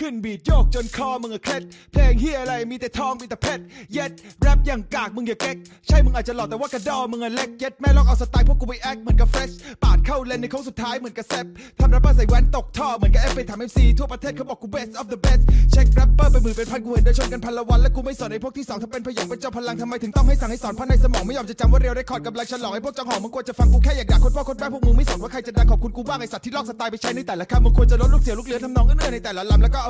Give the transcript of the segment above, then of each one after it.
ขึ้นบีดโยกจนคอมึงอะเคล็ดเพลงเฮียอะไรมีแต่ทองมีแต่เพชรเย็ดแรปอย่างกากมึงอย่าเก๊กใช่มึงอาจจะหล่อแต่ว่ากระดอมึงอะเล็กเย็ดแม่ลองเอาสไตล์พวกกูไปแอคเหมือนกับเฟรชปาดเข้าเลนในโค้งสุดท้ายเหมือนกับแซปทำแรปเปอร์ใส่แว่นตกท่อเหมือนกับเอฟไปถามเอ็มซีทั่วประเทศเขาบอกกู best of the best เช็คแรปเปอร์เป็นหมื่นเป็นพันกูเห็นเดินชนกันพันละวันและกูไม่สอนไอ้พวกที่สองถ้าเป็นพยองเป็นเจ้าพลังทำไมถึงต้องให้สั่งให้สอนเพราะในสมองไม่ยอมจะจำว่าเรียวได้คอร์ดกำลังฉลองไอ้พวกจังหองมึงควรจะฟังกูแค่อยากด่าคนพ่อคนแม่พวกมึงไม่สนว่าใครจะดังขอบคุณกูบ้างไอ้สัตว์ที่ลอกสไตล์ไปใช้ในแต่ละคำมึงควรจะลดลูกเสียลูกเหลือทำนองเอื้อในแต่ละลำแล้วก็เอา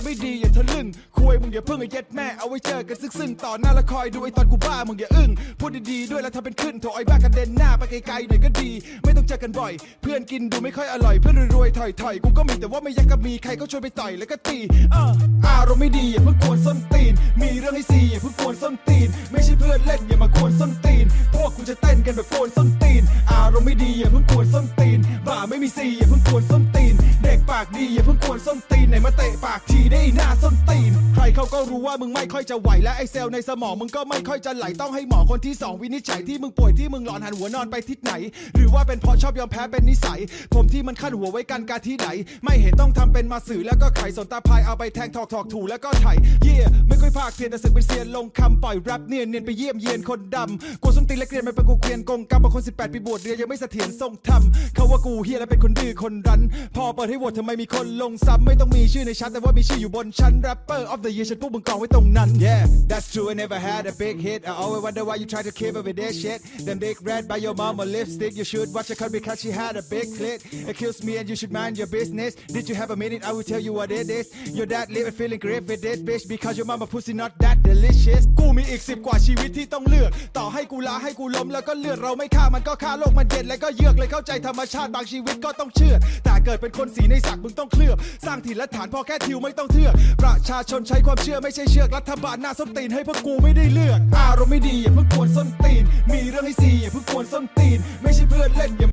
อารมณ์ไม่ดีอย่าทะลึ่งคุยมึงอย่าเพิ่งไอ้เย็ดแม่เอาไว้เจอกันซึ่งๆต่อหน้าละคอยดูไอ้ตอนกูบ้ามึงอย่าอึ้งพูดดีๆด้วยแล้วทำเป็นขึ้นโถไอ้บ้ากระเด็นหน้าไปไกลๆหน่อยก็ดี ไม่ต้องเจอกันบ่อย เพื่อนกินดูไม่ค่อยอร่อยเพื่อนรวยๆถอยๆกูก็มีแต่ว่าไม่อยากจะมีใครก็ชวนไปต่อยแล้วก็ตีเอออารมณ์ไม่ดีอย่าเพิ่งกวนส้นตีน มีเรื่องให้ซีอย่าเพิ่งกวนส้นตีน ไม่ใช่เพื่อนเล่นอย่ามากวนส้นตีน พวกกูจะเต้นกันแบบกวนส้นตีน อารมณ์ไม่ดีอย่าเพิ่งกวนส้นตีนบ่าไม่มีซีอย่าเพิ่งกวนส้นตีนากดีอย่าเพิ่งกวนส้นตีนไหนมาเตะปากทีได้หน้าส้นตีน เขาก็รู้ว่ามึงไม่ค่อยจะไหวและไอเซลล์ในสมองมึงก็ไม่ค่อยจะไหลต้องให้หมอคนที่สองวินิจฉัยที่มึงป่วยที่มึงหลอนหันหัวนอนไปทิศไหน หรือว่าเป็นเพราะชอบยอมแพ้เป็นนิสัย ผมที่มันขั้นหัวไว้กันการที่ไหน ไม่เห็นต้องทำเป็นมาสื่อแล้วก็ไขสนตาพายเอาไปแทงถอกถอกถูแล้วก็ไถเย่ไม่ค่อยภาคเพียนแต่สึกเป็นเซียนลงคำปล่อยแรปเนียนเนียนไปเยี่ยมเยียนคนดำกูส้นตีนและเกรียนไม่เป็นกูเกรียนกงกรรมบางคน 18 ปีบวชเรียนยังไม่เสถียรทรงธรรมเขาว่ากูเฮียและเป็นคนดื้อคนรั้น พอเปิดให้โหวตทำไมมีคนลงซ้ำไม่ต้องมีชื่อในชั้นแต่ว่ามีชื่ออยู่บนชั้น rapper of the year ฉันพวกมึงกองไว้ตรงนั้น yeah that's true I never had a big hit I always wonder why you try to keep up with that shit them big red by your mama lipstick you should watch her cut because she had a big clit accuse me and you should mind your business did you have a minute I will tell you what it is your dad living feeling great with this bitch because your mama pussy not that delicious กูมีอีกสิบกว่าชีวิตที่ต้องเลือกต่อให้กูลาให้กูล้มแล้วก็เลือดเราไม่ฆ่ามันก็ฆ่าโลกมันเย็นแล้วก็เยือกเลยเข้าใจธรรมชาติบางชีวิตก็ต้องเชื่อแต่เกิดเป็นคนสีในสักมึงต้องเคลือบสร้างถิ่นและฐานพอแค่ทิวไม่ต้องเทือกประชาชนใช้ความเชื่อไม่ใช่เชือกรัฐบาลหน้าส้นตีนให้พวกกูไม่ได้เลือก อารมณ์ไม่ดีอย่าเพิ่งกวนส้นตีน มีเรื่องให้ซีอย่าเพิ่งกวนส้นตีน ไม่ใช่เพื่อนเล่นอย่า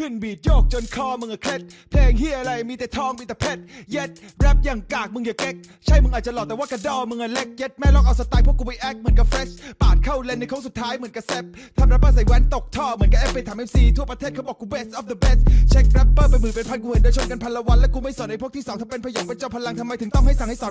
ขึ้นบีดโยกจนคอมึงอะเคล็ดเพลงเฮียอะไรมีแต่ทองมีแต่เพชรเย็ดแรปอย่างกากมึงอย่าเก๊กใช่มึงอาจจะหล่อแต่ว่ากระดอมึงอะเล็กเย็ดแม่ลองเอาสไตล์พวกกูไปแอคเหมือนกับเฟรชปาดเข้าเลนในโค้งสุดท้ายเหมือนกับแซปทำแรปเปอร์ใส่แว่นตกท่อเหมือนกับเอฟไปถามเอ็มซีทั่วประเทศเขาบอกกู best of the best เช็คแรปเปอร์เป็นหมื่นเป็นพันกูเห็นเดินชนกันพันละวันและกูไม่สนไอ้พวกที่สองถ้าเป็นพยองเป็นเจ้าพลังทำไมถึงต้องให้สั่งให้สอน